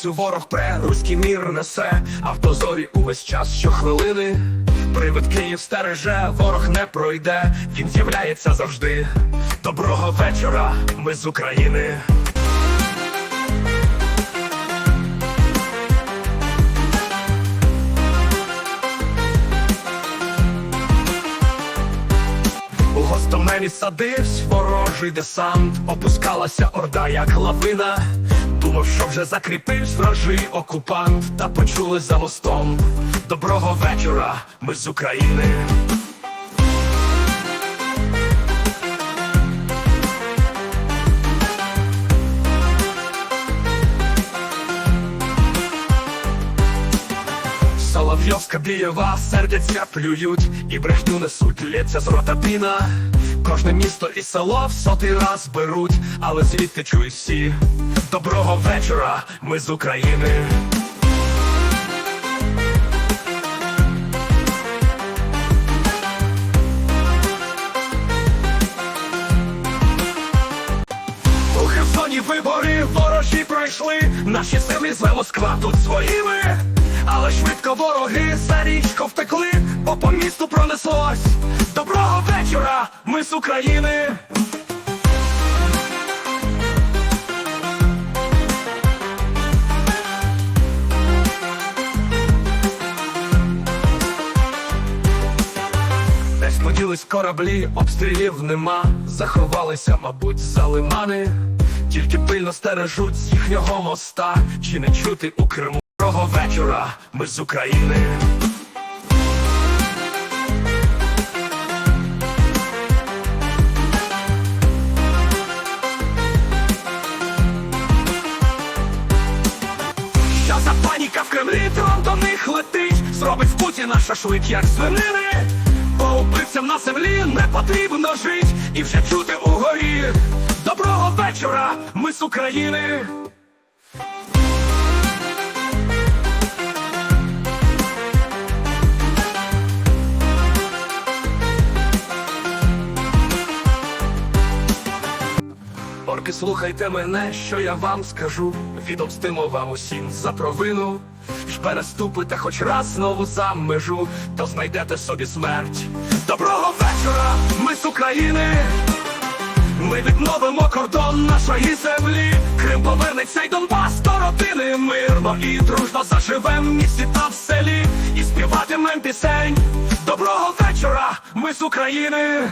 ракету ворог пре, руський мір несе, а в дозорі увесь час щохвилини. Привид Київ стереже, ворог не пройде, він з'являється завжди. Доброго вечора, ми з України. У гостомелі садивсь ворожий десант, опускалася орда, як лавина. Думав, що вже закріпився вражий окупант, та почули за мостом. Доброго вечора, ми з України. Соловйовська бієва, сердяться плюють і брехню несуть, лється з рота піна. Кожне місто і село в сотий раз беруть, але звідти чують всі. Доброго вечора, ми з України. У Херсоні вибори ворожі пройшли, наші сили з Москва тут своїми, але швидко вороги за річко втекли, бо по місту пронеслось. Доброго вечора, України. Десь поділись кораблі, обстрілів нема, заховалися, мабуть, за лимани, тільки пильно стережуть з їхнього моста, чи не чути у Криму Доброго вечора, ми з України. Паніка в до них летить, зробить з Путіна шашлик, як свинини. Бо убивцям на землі не потрібно жить, і вже чути угорі. Доброго вечора, ми з України. Орки, слухайте мене, що я вам скажу. Відомстимо вам усім за провину. Переступите хоч раз знову за межу, то знайдете собі смерть. Доброго вечора, ми з України. Ми відновимо кордон нашої землі. Крим повернеться й Донбас до родини мирно і дружно заживем в місті та в селі. І співатимем пісень. Доброго вечора, ми з України.